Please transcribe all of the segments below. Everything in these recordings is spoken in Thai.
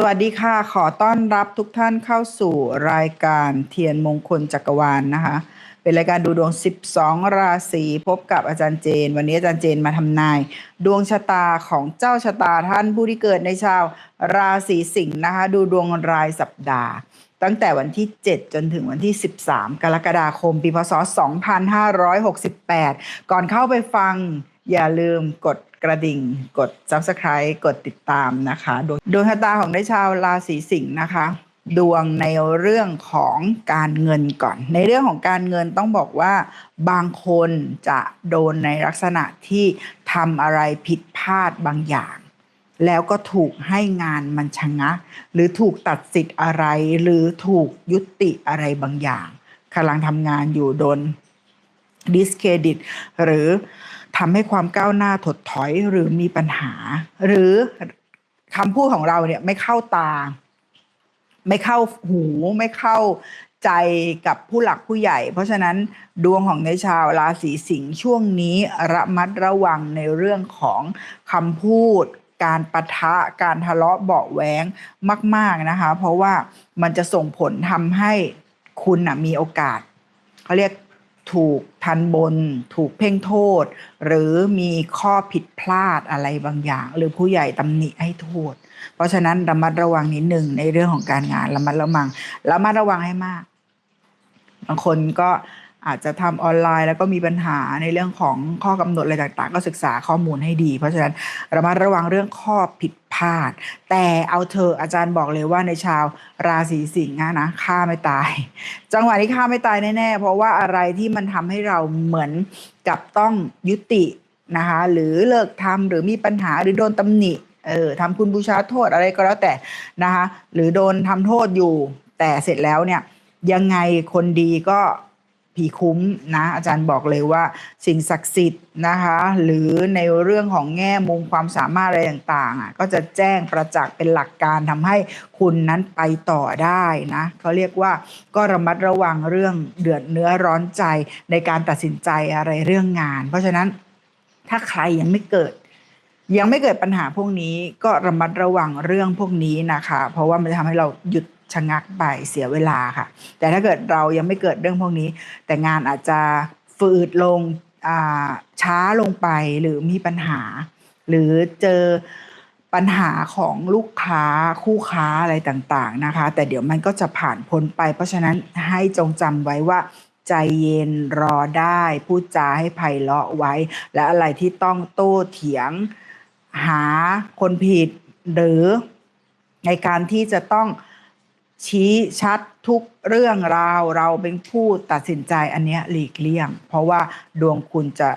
สวัสดีค่ะ ขอต้อนรับทุกท่านเข้าสู่รายการเทียนมงคลจักรวาลนนะคะ เป็นรายการดูดวง 12 ราศีพบกับอาจารย์เจน วันนี้อาจารย์เจนมาทำนาย ดวงชะตาของเจ้าชะตาท่านผู้ที่เกิดในชาวราศีสิงห์นะคะ ดูดวงรายสัปดาห์ ตั้งแต่วันที่ 7 จนถึงวันที่ 13 กรกฎาคม ปีพศ 2568 ก่อนเข้าไปฟังอย่าลืมกด กระดิ่ง กด subscribe กดติดตามนะคะดวงดวงชะตาของได้ชาวราศีสิงห์นะคะ ดวงในเรื่องของการเงินก่อน ในเรื่องของการเงินต้องบอกว่าบางคนจะโดนในลักษณะที่ทำอะไรผิดพลาดบางอย่างแล้วก็ถูกให้งานมันชะงักหรือถูกตัดสิทธิ์อะไร หรือถูกยุติอะไรบางอย่างกำลังทำงานอยู่โดนดิสเครดิต หรือ ทำให้ความก้าวหน้าถดถอยหรือมีปัญหา หรือคำพูดของเราเนี่ยไม่เข้าตา ไม่เข้าหูไม่เข้าใจกับผู้หลักผู้ใหญ่ เพราะฉะนั้นดวงของในชาวราศีสิงห์ช่วงนี้ระมัดระวังในเรื่องของคำพูด การปะทะการทะเลาะเบาะแว้งมาก ๆนะคะ เพราะว่ามันจะส่งผลทำให้คุณนะมีโอกาสเขาเรียก ถูกทันบน ถูกเพ่งโทษ หรือมีข้อผิดพลาดอะไรบางอย่าง หรือผู้ใหญ่ตำหนิให้โทษ เพราะฉะนั้นระมัดระวังนิดหนึ่งในเรื่องของการงานระมัดระวังระมัดระวังให้มาก บางคนก็อาจจะทำออนไลน์แล้วก็มีปัญหาในเรื่องของข้อกำหนดอะไรต่าง ๆ ก็ศึกษาข้อมูลให้ดี เพราะฉะนั้นระมัดระวังเรื่องข้อผิด พลาด แต่เอาเธออาจารย์บอกเลยว่าในชาวราศีสิงห์นะฆ่าไม่ตาย จังหวะนี้ฆ่าไม่ตายแน่ๆ เพราะว่าอะไรที่มันทำให้เราเหมือนกับต้องยุตินะคะหรือเลิกทำหรือมีปัญหาหรือโดนตำหนิเออทำคุณบูชาโทษอะไรก็แล้วแต่นะคะหรือโดนทำโทษอยู่ แต่เสร็จแล้วเนี่ยยังไงคนดีก็ ผีคุ้มนะอาจารย์บอกเลยว่าสิ่งศักดิ์สิทธิ์นะคะ หรือในเรื่องของแง่มุมความสามารถอะไรต่างๆอะก็จะแจ้งประจักษ์เป็นหลักการทำให้คุณนั้นไปต่อได้นะเขาเรียกว่าก็ระมัดระวังเรื่องเดือดเนื้อร้อนใจในการตัดสินใจอะไรเรื่องงาน เพราะฉะนั้นถ้าใครยังไม่เกิดยังไม่เกิดปัญหาพวกนี้ก็ระมัดระวังเรื่องพวกนี้นะคะ เพราะว่ามันจะทำให้เราหยุด ชะงักไปเสียเวลาค่ะ แต่ถ้าเกิดเรายังไม่เกิดเรื่องพวกนี้ แต่งานอาจจะฝืดลงช้าลงไปหรือมีปัญหา หรือเจอปัญหาของลูกค้าคู่ค้าอะไรต่างๆนะคะ แต่เดี๋ยวมันก็จะผ่านพ้นไป เพราะฉะนั้นให้จงจำไว้ว่าใจเย็นรอได้พูดจาให้ไพเราะไว้ และอะไรที่ต้องโต้เถียงหาคนผิดหรือในการที่จะต้อง ชี้ชัดทุกเรื่องราวเราเป็นผู้ตัดสินใจอันนี้หลีกเลี่ยง เพราะว่าดวงคุณจะ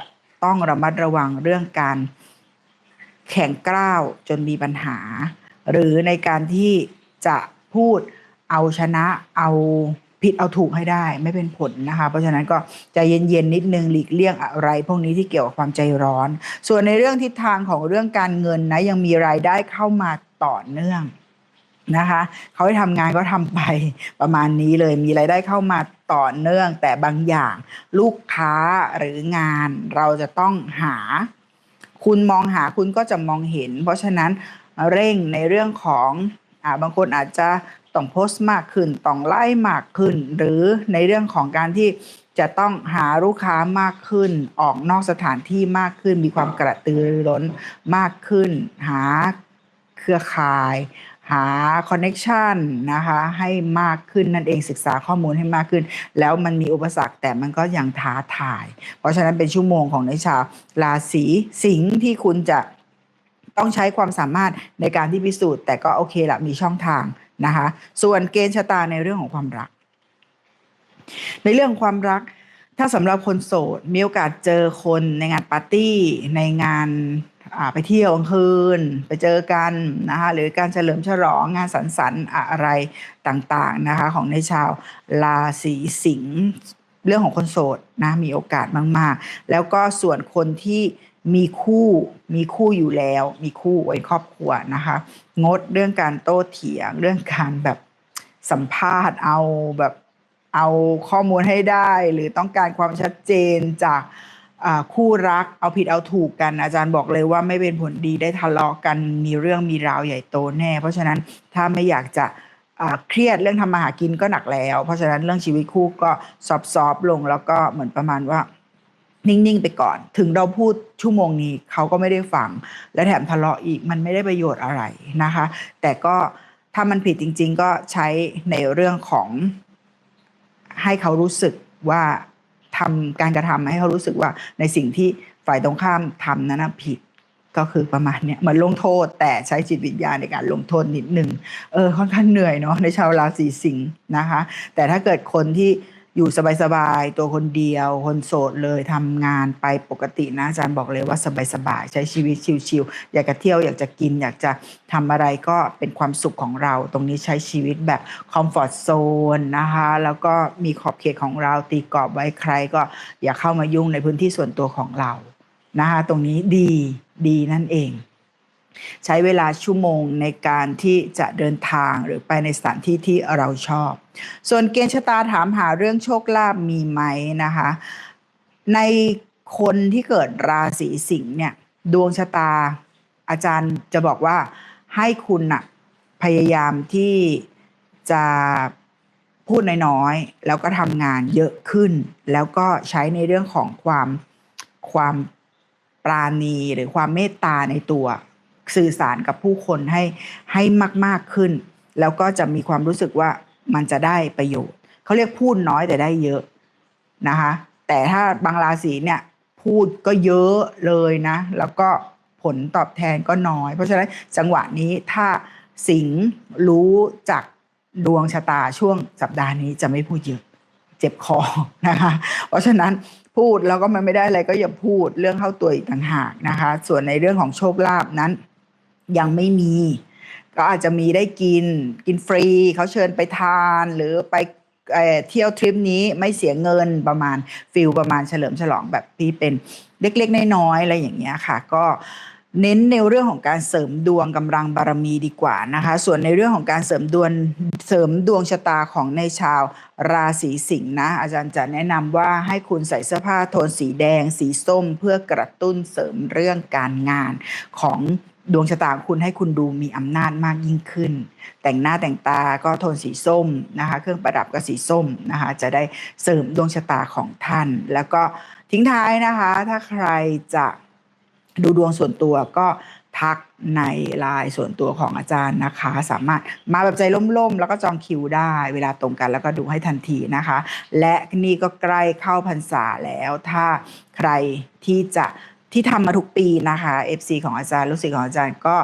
ต้องระมัดระวังเรื่องการแข่งกล้าวจนมีปัญหา หรือในการที่จะพูดเอาชนะเอาผิดเอาถูกให้ได้ไม่เป็นผลนะคะ เพราะฉะนั้นก็ใจเย็นๆนิดนึงหลีกเลี่ยงอะไร พวกนี้ที่เกี่ยวกับความใจร้อน ส่วนในเรื่องทิศทางของเรื่องการเงินนะยังมีรายได้เข้ามาต่อเนื่อง นะคะเขาให้ทำงานก็ทำไปประมาณนี้เลยมีรายได้เข้ามาต่อเนื่อง แต่บางอย่างลูกค้าหรืองานเราจะต้องหา คุณมองหาคุณก็จะมองเห็น เพราะฉะนั้นเร่งในเรื่องของอ่าบางคนอาจจะต้องโพสต์มากขึ้นต้องไล่มากขึ้น หรือในเรื่องของการที่จะต้องหาลูกค้ามากขึ้น ออกนอกสถานที่มากขึ้น มีความกระตือรือร้นมากขึ้น หาเครือข่าย หาคอนเน็ชันนะคะให้มากขึ้นนั่นเองศึกษาข้อมูลให้มากขึ้น แล้วมันมีอุปสรรคแต่มันก็ยังท้าทาย เพราะฉะนั้นเป็นชั่วโมงของในชาวราศีสิงห์ที่คุณจะต้องใช้ความสามารถในการที่พิสูจน์ แต่ก็โอเคละมีช่องทางนะคะ ส่วนเกณฑ์ชะตาในเรื่องของความรัก ในเรื่องความรัก ถ้าสำหรับคนโสดมีโอกาสเจอคนในงานปาร์ตี้ในงาน ไปเที่ยวกลางคืน ไปเจอกันนะคะหรือการเฉลิมฉลองงานสันสันอะไรต่างๆนะคะของในชาวราศีสิงห์เรื่องของคนโสดนะมีโอกาสมาก ๆ แล้วก็ส่วนคนที่มีคู่มีคู่อยู่แล้ว มีคู่ไว้ครอบครัวนะคะ งดเรื่องการโต้เถียง เรื่องการแบบสัมภาษณ์เอาแบบเอาข้อมูลให้ได้ หรือต้องการความชัดเจนจาก คู่รักเอาผิดเอาถูกกันอาจารย์บอกเลยว่าไม่เป็นผลดีได้ทะเลาะกันมีเรื่องมีราวใหญ่โตแน่ เพราะฉะนั้นถ้าไม่อยากจะเครียดเรื่องทำมาหากินก็หนักแล้ว เพราะฉะนั้นเรื่องชีวิตคู่ก็ซอฟๆลงแล้วก็เหมือนประมาณว่า นิ่ง ๆ ไปก่อน ถึงเราพูดชั่วโมงนี้เขาก็ไม่ได้ฟัง และแถมทะเลาะอีกมันไม่ได้ประโยชน์อะไรนะคะ แต่ก็ถ้ามันผิดจริง ๆ ก็ใช้ในเรื่องของให้เขารู้สึกว่า ทำการกระทำให้เขารู้สึกว่าในสิ่งที่ฝ่ายตรงข้ามทำนั้นผิดก็คือประมาณเนี้ยเหมือนลงโทษแต่ใช้จิตวิญญาณในการลงโทษนิดหนึ่งเออค่อนข้างเหนื่อยเนาะในชาวราศีสิงห์นะคะ แต่ถ้าเกิดคนที่ อยู่สบายๆตัวคนเดียว คนโสดเลยทำงานไปปกตินะอาจารย์บอกเลยว่าสบายๆใช้ชีวิตชิลๆอยากจะเที่ยวอยากจะกิน อยากจะทำอะไรก็เป็นความสุขของเรา ตรงนี้ใช้ชีวิตแบบคอมฟอร์ z โซนนะคะแล้วก็มีขอบเขตของเราตีกรอบไว้ใครก็อย่าเข้ามายุ่งในพื้นที่ส่วนตัวของเรานะคะตรงนี้ดีดีนั่นเอง ใช้เวลาชั่วโมงในการที่จะเดินทางหรือไปในสถานที่ที่เราชอบ ส่วนเกณฑ์ชะตาถามหาเรื่องโชคลาภมีไหมนะคะ ในคนที่เกิดราศีสิงห์เนี่ย ดวงชะตาอาจารย์จะบอกว่าให้คุณน่ะพยายามที่จะพูดน้อยๆ แล้วก็ทำงานเยอะขึ้น แล้วก็ใช้ในเรื่องของความความปราณีหรือความเมตตาในตัว สื่อสารกับผู้คนให้ให้มาก ๆขึ้น แล้วก็จะมีความรู้สึกว่ามันจะได้ประโยชน์เขาเรียกพูดน้อยแต่ได้เยอะนะคะแต่ถ้าบางราศีเนี่ยพูดก็เยอะเลยนะ แล้วก็ผลตอบแทนก็น้อย เพราะฉะนั้นจังหวะนี้ถ้าสิงรู้จักดวงชะตาช่วงสัปดาห์นี้จะไม่พูดเยอะเจ็บคอนะคะ เพราะฉะนั้นพูดแล้วก็มันไม่ได้อะไรก็อย่าพูดเรื่องเข้าตัวอีกต่างหากนะคะ ส่วนในเรื่องของโชคลาภนั้น ยังไม่มี ก็อาจจะมีได้กินกินฟรีเขาเชิญไปทานหรือไปเอเที่ยวทริปนี้ไม่เสียเงินประมาณฟิลประมาณเฉลิมฉลองแบบที่เป็นเล็กๆน้อยๆอะไรอย่างเงี้ยค่ะ ก็เน้นในเรื่องของการเสริมดวงกำลังบารมีดีกว่านะคะ ส่วนในเรื่องของการเสริมดวงเสริมดวงชะตาของในชาวราศีสิงห์นะ อาจารย์จะแนะนำว่าให้คุณใส่เสื้อผ้าโทนสีแดง สีส้ม เพื่อกระตุ้นเสริมเรื่องการงานของ ดวงชะตาคุณให้คุณดูมีอำนาจมากยิ่งขึ้น แต่งหน้าแต่งตาก็โทนสีส้มนะคะ เครื่องประดับก็สีส้มนะคะ จะได้เสริมดวงชะตาของท่าน แล้วก็ทิ้งท้ายนะคะ ถ้าใครจะดูดวงส่วนตัวก็ทักในไลน์ส่วนตัวของอาจารย์นะคะ สามารถมาแบบใจล่มๆ แล้วก็จองคิวได้ เวลาตรงกันแล้วก็ดูให้ทันทีนะคะ และนี่ก็ใกล้เข้าพรรษาแล้ว ถ้าใครที่จะ ที่ทำมาทุกปีนะคะ FC ของอาจารย์ลูกศิษย์ของอาจารย์ก็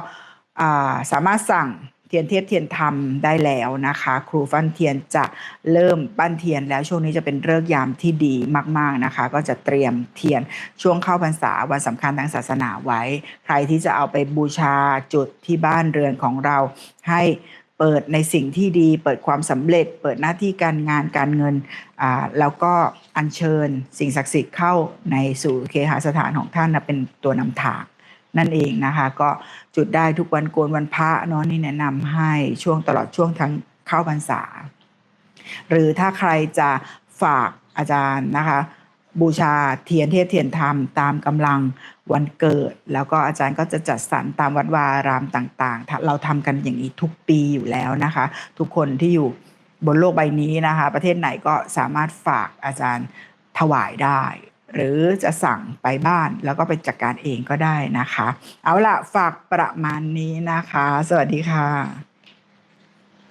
สามารถสั่งเทียนเทพเทียนธรรมได้แล้วนะคะ ครูฟันเทียนจะเริ่มปั้นเทียนแล้วช่วงนี้จะเป็นเลิกยามที่ดีมาก ๆนะคะ ก็จะเตรียมเทียนช่วงเข้าพรรษาวันสำคัญทางศาสนาไว้ ใครที่จะเอาไปบูชาจุดที่บ้านเรือนของเราให้ เปิดในสิ่งที่ดี เปิดความสำเร็จ เปิดหน้าที่การงานการเงินอ่าแล้วก็อัญเชิญสิ่งศักดิ์สิทธิ์เข้าในสู่เคหสถานของท่านนะเป็นตัวนำทางนั่นเองนะคะ ก็จุดได้ทุกวันโกนวันพระเนาะนี่แนะนำให้ช่วงตลอดช่วงทั้งเข้าพรรษา หรือถ้าใครจะฝากอาจารย์นะคะ บูชาเทียนเทพเทียนธรรมตามกำลังวันเกิด แล้วก็อาจารย์ก็จะจัดสรรตามวัดวาอารามต่างๆ เราทำกันอย่างนี้ทุกปีอยู่แล้วนะคะ ทุกคนที่อยู่บนโลกใบนี้นะคะ ประเทศไหนก็สามารถฝากอาจารย์ถวายได้ หรือจะสั่งไปบ้านแล้วก็ไปจัดการเองก็ได้นะคะ เอาละฝากประมาณนี้นะคะ สวัสดีค่ะ